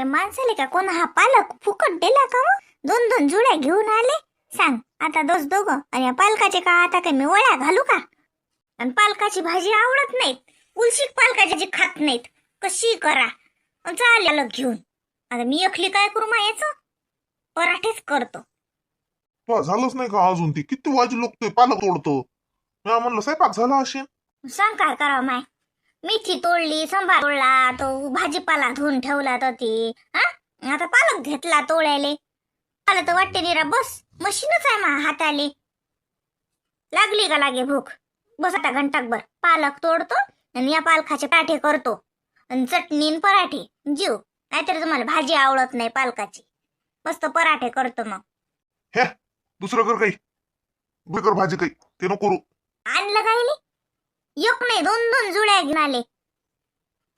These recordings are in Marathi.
या माणसाले का कोण हा पालक फुकट दिला का मग दोन दोन जुड्या घेऊन आले. सांग आता दोस दोघं आणि या पालकाचे का आता काय मी वळ्या घालू का? आणि पालकाची भाजी आवडत नाहीत. उलशीक पालकाची भाजी खात नाहीत. कशी करा? चालेल घेऊन. आता मी एकली काय करू मायाचं? पराठेच करतो. झालंच नाही का अजून ती? किती वाजी लोकतोय पालक तोडतो? म्हणलं स्वयंपाक झाला असेल. सांग काय करावं माय? मेथी तोडली संभार तोडला तो भाजीपाला धुवून ठेवला तर ती हा? आता पालक घेतला तोडायले मला तर वाटते निरा बस मशीनच आहे मा हाताले. लागली का लागे भूक? बस आता घंटाकभर. पालक तोडतो आणि या पालकाचे पराठे करतो. आणि चटणी पराठे. जीव नाहीतर तुम्हाला भाजी आवडत नाही पालकाची. मस्त पराठे करतो मग. हे दुसरं कर काही. भाजी काही. ते नको करू. आणलं काय एक नाही दोन दोन जुड्या घेऊन आले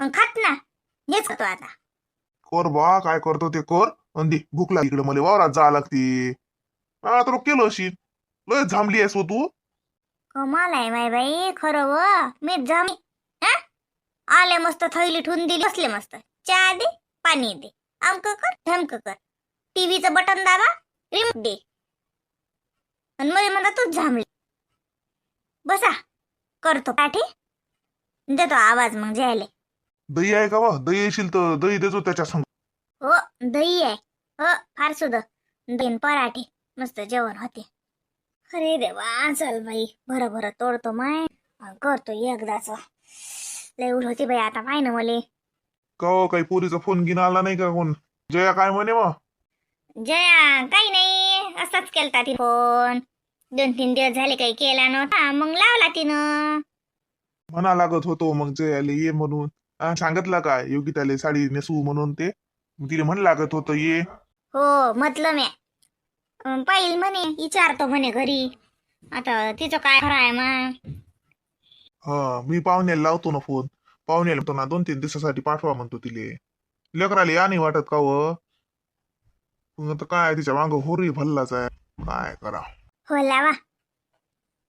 मग खात ना हेच खातो आता. कर बा काय करतो ते कर? आणि दे भूक लागली इकडे मला वावरात जा लागते. आता तर केलं असेल लय झांबली आहेस हो तू. कमाल आहे माय बाई खरं व. मी जमी हा? आले मस्त थैली ठेवून दिली बसले मस्त. चहा दे पाणी दे. अमक कर धमक कर. टीव्हीचं बटन दाबा रिमोट दे. आणि मध्ये म्हणता तूच झांबली. बसा. करतो. पाठी? देतो आवाज मग जायले दही आहे का दही येशील तर दही देतो त्याच्या संग. हो दही आहे. हो फार सुद देन पराठे. मस्त जेवण होते. अरे देवा चल बाई. भरं भरं तोडतो माय. करतो एकदाच. लय उल होती बाई आता पाय ना मले. का हो, काही पोरीचा फोन घेऊन आला नाही का कोण? जया काय म्हणे मग जया काही नाही. असाच केलता ती फोन. दोन तीन दिवस झाले काही केला नव्हता. मग लावला तिनं. म्हणा लागत होतो मग जयाले ये म्हणून. हा, सांगितलं काय योगिताले साडी नेसू म्हणून ते? मग तिला म्हण लागत होतं ये. हो म्हटलं म्या. अं, पाहिल म्हणे विचारतो म्हणे घरी. आता तिचं काय खरं आहे मग हा मी पाहुण्याला लावतो ना फोन. पाहुण्याला म्हणतो ना दोन तीन दिवसासाठी पाठवा म्हणतो तिले. लेकराला या नाही वाटत का व? मग आता काय तिच्या मागं होरी भल्लाच आहे. काय करा हो लावा.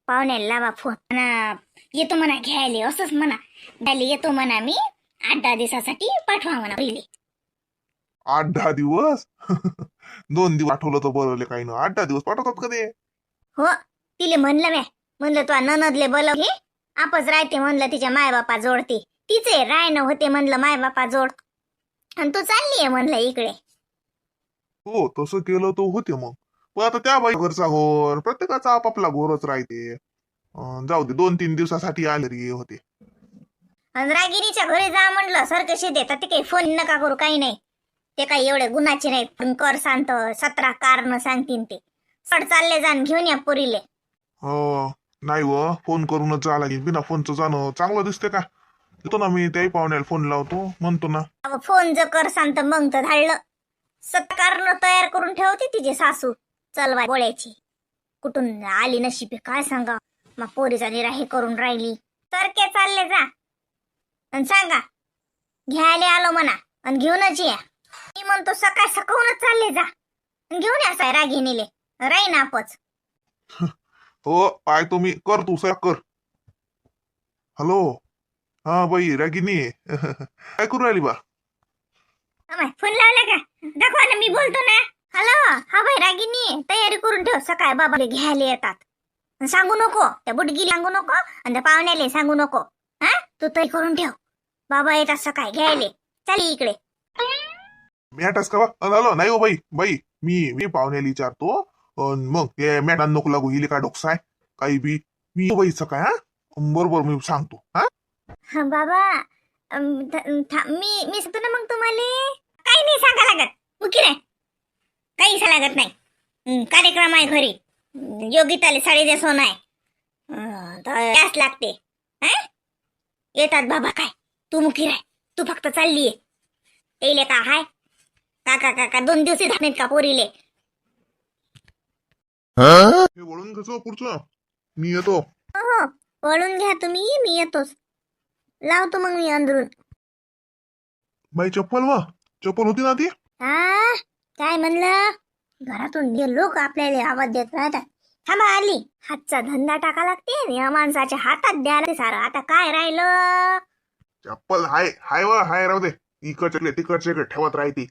पाहुण्याला लावा फोन. म्हणा येतो म्हणा घ्यायला असंच म्हणा. घ्यायला येतो म्हणा मी आठ दहा दिवसासाठी पाठवा म्हणा पहिले. आठ दहा दिवस? दोन दिवस आठवलं तर बरं काही ना. आठ दहा दिवस पाठवतात का ते? हो तिले म्हणलं म्या म्हणलं तू ननदले बोलव हे आपच राहते म्हणलं तिच्या मायबापा जोडते तिचे रायनं होते म्हणलं मायबापा जोड. आणि तू चालली आहे म्हणलं इकडे. हो तसं केलं तर होते मग. पण आता त्या बाई घरचा घोर प्रत्येकाचा आपापला घोरच राहते. जाऊ दे दोन तीन दिवसासाठी आले रे होते. आणि रागिनीच्या घरी जा म्हणलं सरकशी देतात ते काही फोन नका करू काही नाही. ते काही एवढे गुणाचे नाही पण कर सांगत सतरा कारण सांगतीन ते. सड चालले जाण घेऊन या पुरीले. हो नाही व फोन करूनच जा लागेल. बिना फोनचं जाणं चांगलं दिसते का? येतो ना मी त्याही पाहुण्याला फोन लावतो म्हणतो ना. फोन जर कर सांगत मग तर धाडलं सत्कारण तयार करून ठेवते तिची सासू. चलवा गोळ्याची कुठून आली नशिबी काय सांगा. मग पोरीचा निरा हे करून राहिली. सारखे चालले जा. आणि सांगा. घ्यायला आलो म्हणा. आणि घेऊनच या. मी म्हणतो सकाळ सकाळूनच चालले जा. घेऊन या साय रागिनीले राही ना आपच. हो पाय तुम्ही. कर तू सया कर. हॅलो. हा बाई रागिनी काय करू राहिली बा? फोन लावला का? दाखवा ना मी बोलतो ना. हॅलो हा भाई रागिनी तयारी करून ठेव सकाळ बाबाले घ्यायला येतात. सांगू नको त्या बुडगीला सांगू नको आणि त्या पाहुण्याले सांगू नको. हा? तू तयारी करून ठेव. बाबा येतात सकाळी घ्यायले. चाल इकडे. मॅटच का बा अन हॅलो नाही हो बाई. बाई मी मी पाहुण्याला विचारतो. अन मग ते मॅटान नको लागू हिली का डोकसाय काही बी. मी येऊ बाईचं काय हा? बरोबर मी सांगतो हा? हा, बाबा अम, थ- थ- मी मी सांगतो ना मग तुम्हाला? काही नाही सांगा लागत. मुकी नाही काही सांगा लागत नाही. हं, कार्यक्रम आहे घरी. हं, योगिताले साडी दे सोन आहे. हं, तर यास लागते. हा? येतात बाबा काय? तू मुकी राय तू फक्त चालली येईले का? हाय. काका काका दोन दिवस येत नाहीत का पोरीले? हे? वळून कसं पुढचं. मी येतो. हो वळून घ्या तुम्ही. मी येतोच. लावतो मग मी अंदरून. बाई चप्पल वा. चप्पल होती ना ती? हा काय म्हणलं? घरातून जे लोक आपल्याला आवाज देत राहतात थांबा आली हातचा धंदा टाका लागते या माणसाच्या हातात द्यायला सारं. आता काय राहिलं? चप्पल हाय हाय वा हाय राहू दे. इकडच्या तिकडच्या इकडे ठेवत राहते.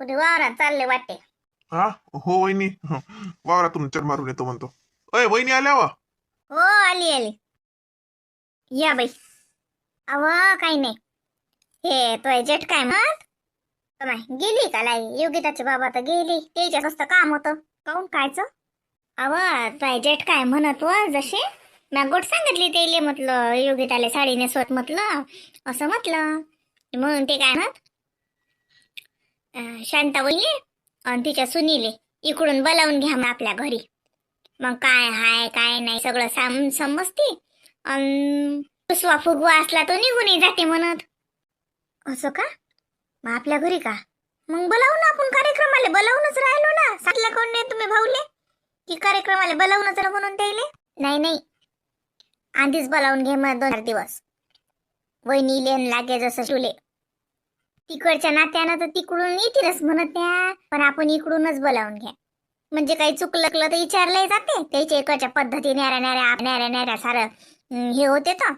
कुठे वावरात चालले वाटते? हा? हो वहिनी. वावरातून चढ मारून येतो म्हणतो. अय वहिनी आल्या वा? हो आली आली. या बाई. अव काही नाही. हे तो जेठ काय मग नाही गेली का लाई योगिताचे बाबा तर गेली. त्याच्या कसं काम होतं. काऊन कायच अव प्रायजेट जेठ काय म्हणत व जसे? मॅ गोट सांगितली ते म्हटलं योगिताले साडी नेसवत म्हटलं. असं म्हटलं. म्हणून ते काय म्हणत? शांता वहिनी आणि तिच्या सुनीले इकडून बोलावून घ्या मग आपल्या घरी. मग काय हाय काय नाही सगळं साम समजते. अन फुसवा फुगवा असला तो निघूनही जाते म्हणत. असं का? मग आपल्या घरी का? मग बोलावू ना आपण कार्यक्रमाला. बोलावूनच राहिलो ना. सांगितलं कोण नाही तुम्ही भाऊले? की कार्यक्रमाला बोलावूनच राहा म्हणून त्याले? नाही नाही. आधीच बोलावून घे मग दोन चार दिवस. वहिनी लेन लागे जसं शिवले. तिकडच्या नात्यानं तर तिकडून येतीलच म्हणत त्या. पण आपण इकडूनच बोलावून घ्या. म्हणजे काही चुकलं तर विचारलंय जाते. त्याच्या इकडच्या पद्धती न्याऱ्या न्याऱ्या न्याऱ्या न्याऱ्या सारं हे होते तर.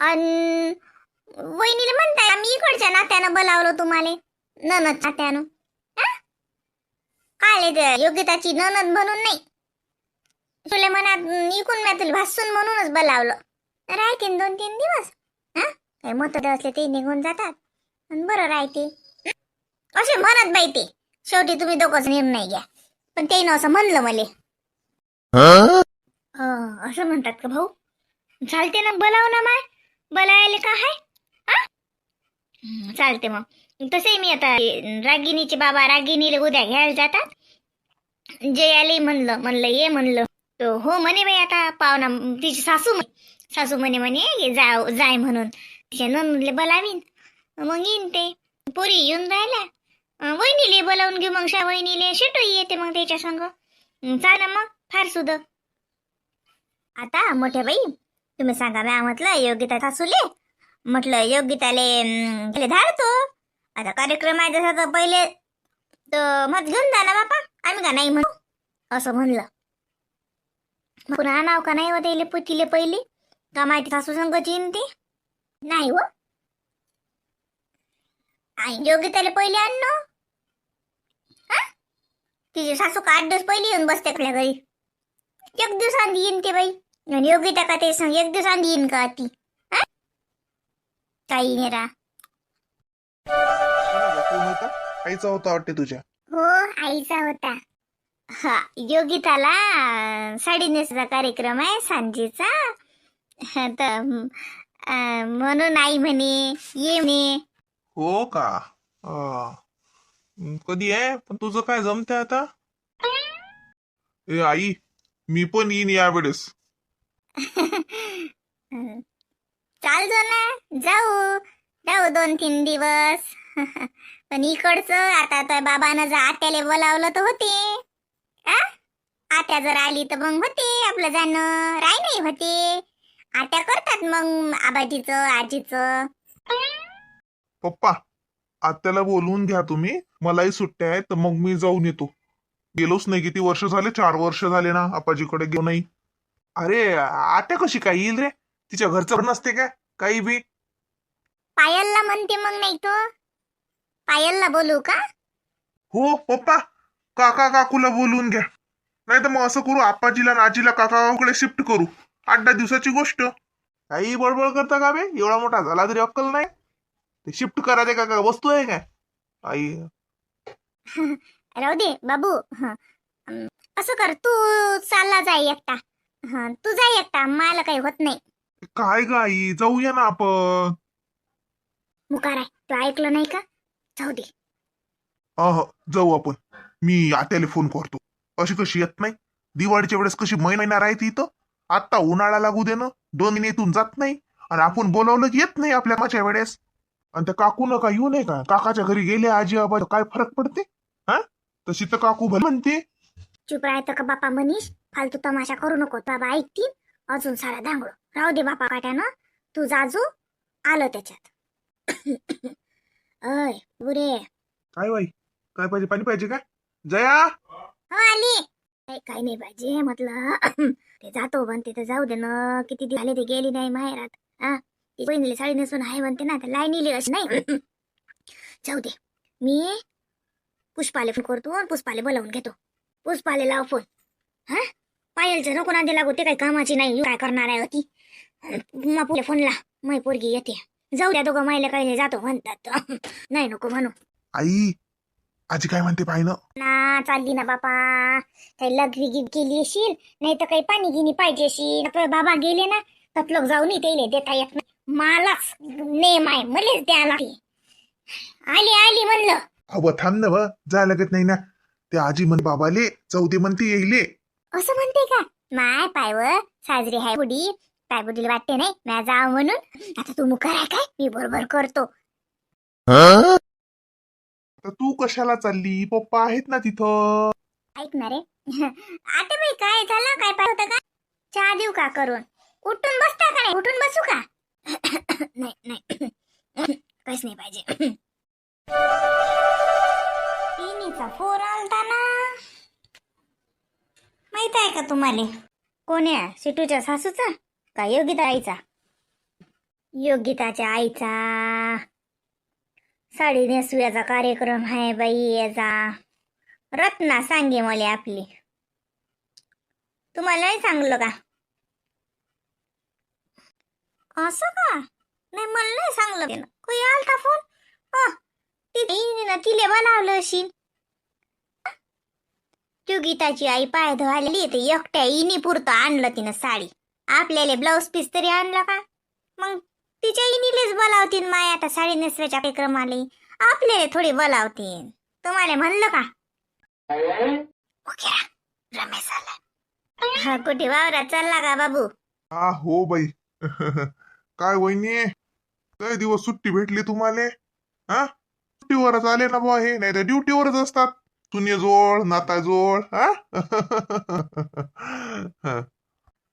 अन वहिनीला म्हणताय आम्ही इकडच्या नात्यानं बोलावलं तुम्हाला. ननद नात्यानं? काय योग्यताची ननद म्हणून नाही. तुला मनात इकून मी तुला भासून म्हणूनच बोलावलं. राहते दोन तीन दिवस. हा? काही मत असले ते निघून जातात. अन बरं राहते? असे म्हणत बाई ते शेवटी तुम्ही दोघंच निर्णय घ्या. पण ते असं म्हणलं मले. असं म्हणतात का भाऊ? चालते ना बोलाव ना माय. बोलायला का हाय? चालते मग. तसे मी आता रागिनीचे बाबा रागिनीले उद्या घ्यायला जातात. जे आले म्हणलं म्हणलं ये म्हणलं. तो हो म्हणे बाई आता पाहुणा तिची सासू म्हणे- सासू म्हणे म्हणे जाव जाय म्हणून. तिच्या नंदले बोलावीन. मग येईन ते. पोरी येऊन राहिल्या. वहिनीले बोलावून घेऊ मग शा वहिनीले शेटो येते मग त्याच्या संग. चाल मग फार सुद. आता मोठ्या बाई तुम्ही सांगा म्या म्हटलं योगिता सासूले. म्हटलं योगिताले अं, धाडतो आता कार्यक्रम आहे जसा तर पहिले तर मत घेऊन जा ना बापा आम्ही का नाही म्हणू? असं म्हणलं. पुन्हा नाव का नाही होते पुतीले पहिले? का माहिती सासू संघची येईन ते? नाही हो. आई योगिताले पहिले आणणं हा? तिची सासू का आठ दिवस पहिले येऊन बसते आपल्या घरी? एक दिवसांनी येईन ते बाई. आणि योगिता का ते सांग एक दिवसांनी येईन का ती? हा? काही नाही रा कोण होता? आईचा होता वाटते तुझ्या. हो आईचा होता. हा योगिताला अं, साडी नेसचा कार्यक्रम आहे सांजेचा. तर अं, म्हणून आई म्हणे ये म्हणे. हो का? हा. हं, कधी आहे? पण तुझं काय जमते आता? ए आई मी पण येईन यावेळेस. चाल चालतो ना जाऊ. जाऊ दोन तीन दिवस. पण इकडचं आता तर बाबानं जर आत्याला बोलावलं तर होते. आ? आत्या जर आली तर मग होते आपलं जाणं. राय नाही होते. आत्या करतात मग आबाजीचं आजीचं. पप्पा आत्याला बोलवून घ्या तुम्ही. मलाही सुट्ट्या आहेत तर मग मी जाऊन येतो. गेलोच नाही किती वर्ष झाले? चार वर्ष झाले ना आपाजीकडे गेलो नाही. अरे आत्या कशी काय येईल रे? तिच्या घरचं नसते काय? काही बी? पायलला म्हणते मग नाही तो. पायलला बोलू का? हो पप्पा. काका काकूला बोलवून घ्या. नाही तर मग असं करू आपाजीला आणि आजीला काका काकूकडे शिफ्ट करू. आठ दहा दिवसाची गोष्ट. काही बडबड करता का बे? एवढा मोठा झाला तरी अक्कल नाही. ते शिफ्ट करायचे का का वस्तू आहे काय? आई. राहू दे बाबू. हं. असं कर. तू चालला जाय एकटा. हं, तू जाय एकटा. मला काही होत नाही. काय ग आई जाऊया ना आपण. मुकार आहे. तू ऐकलं नाही का? जाऊ दे. अह जाऊ आपण. मी आत्याला फोन करतो. अशी कशी येत नाही? दिवाळीच्या वेळेस कशी महिना राहते इथं आता उन्हाळा लागू दे ना. दोन महिन्यातून जात नाही. आणि आपण बोलावलं की येत नाही आपल्या माझ्या वेळेस. आणि त्या काकू का येऊ नये का? काकाच्या घरी गेले आजी आबा काय फरक पडते? हा? तशी तर काकू भले म्हणते. चुप राहतं का बापा मनीष? फालतू तमाशा करू नको. बाबा ऐकतील. अजून सारा धांगड. राहू दे बापा काट्यानं तू जाजू आलं त्याच्यात. अय बुरे काय बाई? काय पाहिजे? पाणी पाहिजे काय? जया? हो आली. काय नाही पाहिजे म्हटलं. ते जातो म्हणते तर जाऊ दे ना. किती दिवस झाले ते गेली नाही माहेरात. हा ती बहिणीला साडी नेसून आहे म्हणते ना तर लाईनीली अशी नाही? जाऊ दे. मी पुष्पाले फोन करतो पुष्पाले बोलावून घेतो. पुष्पाले लाव फोन हा? पायलचं नको नांदी लागू ते काही कामाची नाही. काय करणार आहे ती मग पुढे फोनला मै पोरगी येते. जाऊ द्या दोघं मायला काही जातो म्हणतात. नाही नको म्हणू. आई आजी काय म्हणते पाहिनं ना चालली ना बापा. काही लघवी गिग केली असेल नाही तर काही पाणी गिनी पाहिजे असेल बाबा गेले ना तर लोक जाऊन त्याला देता येत नाही. मलाच नेम आहे मलेच द्या लागते आली आली म्हणलं. अव थांब ना व जाय लागत नाही ना. ते आजी म्हण बाबाले चौथी म्हणते येईले. असं म्हणते का? माय पायवर साजरी आहे बुडी. काय बुडीला वाटते नाही म्या जाव म्हणून. आता तू मुखार आहे काय? मी बरोबर करतो. तू कशाला चालली? पप्पा आहेत ना तिथं. ऐक ना रे. आता बाई काय झालं? काय पाहिजे होतं का? चहा देऊ का करून? उठून बसता का नाही? उठून बसू का? नाही नाही. काहीच नाही पाहिजे. फोन आलता ना. माहीत आहे का तुम्हाला? कोण आहे? सिटूच्या सासूचा? का योगिता आईचा? योगिताच्या आईचा. साडी नेसव्याचा कार्यक्रम आहे बाई याचा. रत्ना सांगे मला आपली. तुम्हाला नाही सांगलं का? असं का? नाही मला नाही सांगलं. त्यानं कोई आलता फोन अ, ना तिले बनावलं अशी तू गीताची आई पाय धुवाली ते एकट्या इनी पुरतं आणलं तिनं साडी. आपल्याला ब्लाऊज पीस तरी आणलं का? मग तिच्या इनीलेच बोलावतीन माय आता साडी नेसव्याच्या कार्यक्रमाले. आपल्याला थोडी बोलावतीन. तुम्हाला म्हणलं का? रमेश आला. हा कुठे वावरात चालला का बाबू? हा हो बाई. काय वहिनी? काय दिवस सुट्टी भेटली तुम्हाला? हा? सुट्टीवरच आले ना बुवा हे नाही तर ड्युटीवरच असतात. सुनेजवळ नाताजवळ हा?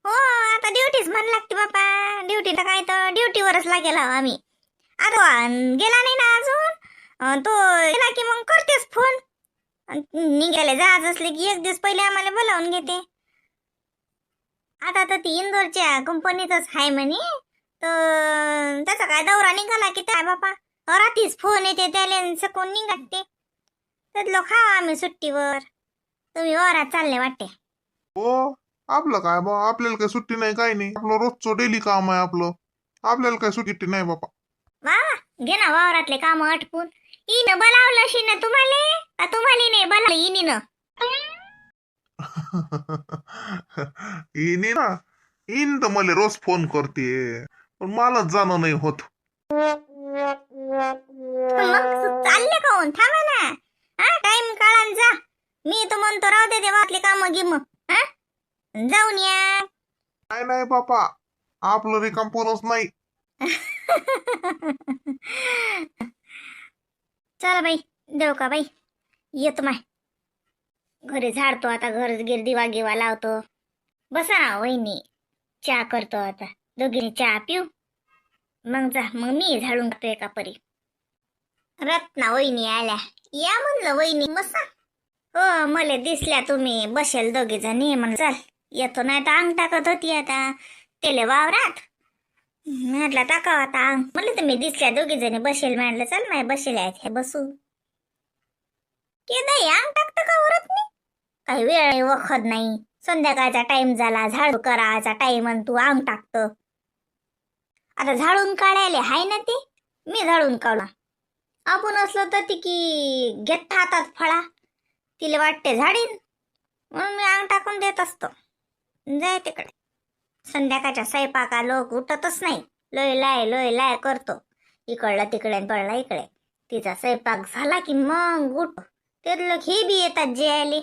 हो आता ड्युटीच म्हण लागते बापा. तर काय तर ड्युटीवरच लागेल आम्ही. आता गेला नाही ना अजून? तो गेला की मग करतेस फोन निघाले निघायला जायचं असले की एक दिवस पहिले आम्हाला बोलावून घेते. आता तर ती इंदोरच्या कंपनीतच आहे म्हणे. तर त्याचा काय दौरा निघाला की काय बापा. रात्रीच फोन येते त्याला सकून निघाते लोक खावा आम्ही सुट्टीवर. तुम्ही वरात चालले वाटते हो आपलं काय बा आपल्याला काय सुट्टी नाही काही नाही. आपलं रोजचं डेली काम आहे आपलं. आपल्याला काय सुट्टी नाही बापा. वा घे ना वावरातले काम आटपून. इन बोलावलं अशी ना तुम्हाला? का तुम्हाला नाही बोलावलं इनीनं. इनी ना इन तर मला रोज फोन करते. पण मलाच जाणं नाही होत. मग चालले काऊन थांबा हा टाइम काढान जा. मी तर म्हणतो राहू दे देवातले काम गिम. हा? जाऊन या. काय नाही बापा आपलं रिकाम फोनच नाही. चला बाई देऊ का बाई? येतो माय. घरी झाडतो आता घर गिर दिवा गिवा लावतो. बसा ना वहिनी चहा करतो आता. दोघीने चहा पिऊ. मग जा मग मी झाडून टाकतो एका परी रत्ना वहिनी आल्या. या म्हणलं वहिनी बसा. हो मला दिसल्या तुम्ही. बसेल दोघी ये म्हण चाल. येतो नाही तर अंग टाकत होती आता. तेले वावरात? म्हटलं टाकाव आता अंग. म्हणलं तुम्ही दिसल्या दोघी जणी बसेल म्हणलं चल माय बसेल आहेत हे बसू. के दाई अंग टाकतं का उरत नाही काही वेळ वखत नाही. संध्याकाळचा टाइम झाला. झाडू करायचा टाइम आणि तू अंग टाकतं. आता झाडून काढायला हाय ना ते? मी झाडून काढला आपण असलो तर ती की घेत हातात फळा. तिला वाटते झाडीन. म्हणून मी अंग टाकून देत असतो. जाय तिकडे. संध्याकाळच्या स्वयंपाका लोक उठतच नाही. लोय लाय लोय लाय करतो. इकडला तिकडे आणि पडला इकडे. तिचा स्वयंपाक झाला की मग उठ. ते लोक हे बी येतात जेयाले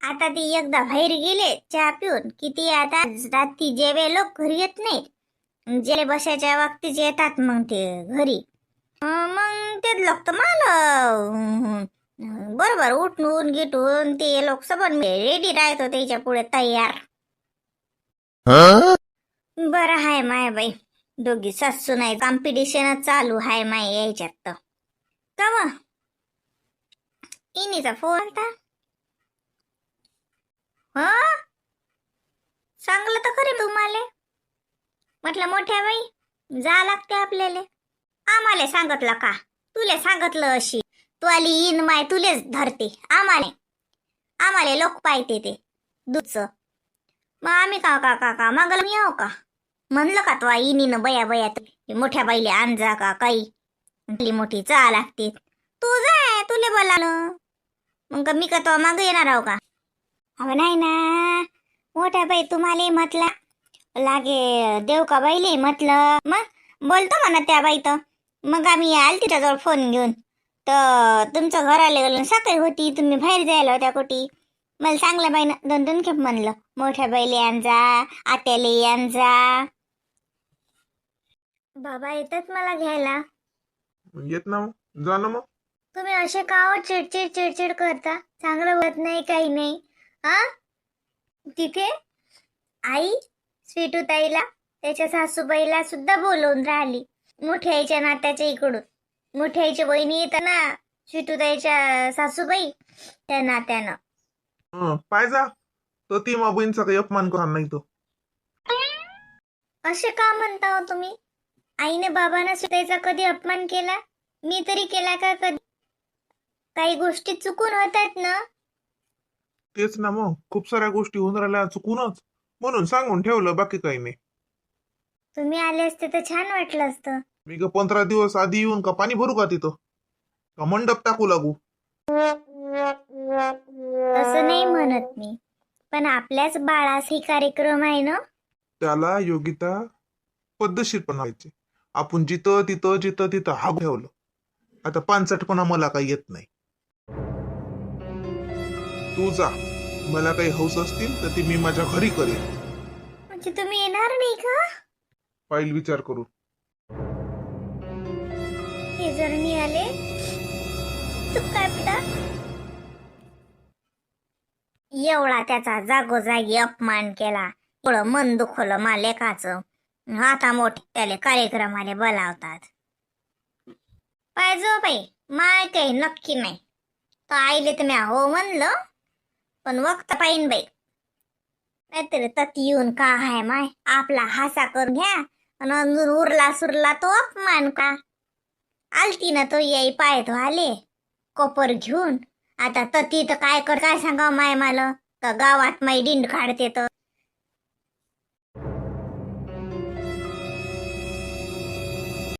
आता ती एकदा बाहेर गेले चहा पिऊन. की ती आता रात्री जेवे लोक घरी येत नाही जे बसायच्या वक्तीचे येतात मग ते घरी. मग ते लोक तर मला बरोबर उठून गिटून ते लोक सबन रेडी राहतो त्याच्या पुढे तयार. बरं हाय माय बाई. दोघी सासू नाही कॉम्पिटिशन चालू हाय माय यायच्यात तर. कवा इनीचा फोन होता हो? सांगलं तर खरे तुम्हाला. म्हटलं मोठ्या बाई जा लागते आपल्याला. आम्हाला सांगितलं का? तुले सांगितलं अशी तू आली इन माय तुलेच धरते आम्हाले. आम्हाले लोक पाहिजे ते दूधचं. मग आम्ही का का का का? मागल मी आहो का? म्हणलं का तो इनीनं बया बया मोठ्या बाईले आणजा का काही? आपली मोठी चा लागते. तू जाय तुले बोलालं मग का मी का तो माग येणार आहो का? अहो नाही ना मोठ्या बाई तुम्हाला म्हटला लागे देव का बाईले? म्हटलं मग बोलतो म्हणा त्या बाई तर. मग आम्ही आल तिच्याजवळ फोन घेऊन. तर तुमचं घर आले गेलं सकाळी होती तुम्ही बाहेर जायला होत्या कुठी? मला चांगल्या बाईनं दोन दोन खेप म्हणलं मोठ्या बाईले आणजा आत्याले आणजा. बाबा येतात मला घ्यायला. येत ना मग. जा ना मग. तुम्ही असे का हो चिडचिड चिडचिड करता? चांगलं होत नाही काही नाही. हा तिथे? आई स्वीटू ताईला त्याच्या सासूबाईला सुद्धा बोलवून राहिली. मोठ्या आईच्या नात्याच्या इकडून. मोठ्या आईची बहिणी येतात ना स्वीटू ताईच्या सासूबाई त्या नात्यानं. हं, पाय जा. तर ती मा बहीणचा काही अपमान करणार नाही तो. असे का म्हणता हो तुम्ही? आईने बाबांना सुद्धा कधी अपमान केला? मी तरी केला का कधी? काही गोष्टी चुकून होतात ना? तेच ना मग. खूप साऱ्या गोष्टी होऊन राहिल्या चुकूनच. म्हणून सांगून ठेवलं बाकी काही नाही. तुम्ही आले असते तर छान वाटलं असतं. मी का पंधरा दिवस आधी येऊन का पाणी भरू का तिथं? का मंडप टाकू लागू? तसं नाही म्हणत मी. पण आपल्याच बाळास ही कार्यक्रम आहे ना? त्याला योगिता पद्धतशीर पण व्हायचे. आपण जिथं तिथं जिथं तिथं हा ठेवलं. आता पानसटपणा मला काही येत नाही. तू जा. मला काही हौस असतील तर ती मी माझ्या घरी करेन. म्हणजे तुम्ही येणार नाही का? पाहिल विचार करून. जर्नी आले चुप काय पिता? एवढा त्याचा जागोजागी अपमान केला. एवढं मन दुखवलं मा लेखाचं आता मोठे त्याले कार्यक्रमाले बोलावतात. पाहिजो बाई माय काही नक्की नाही. तर आईले तर मी हो म्हणलं पण वक्त पाहिन बाई. नाहीतरी तत येऊन का हाय माय? आपला हासा करून घ्या आणि अजून उरला सुरला तो अपमान का? आलती ना तो याई पाय आले कोपर घेऊन. आता तती तर काय कर काय सांगा माय मला? तर गावात माई डिंड काढते तर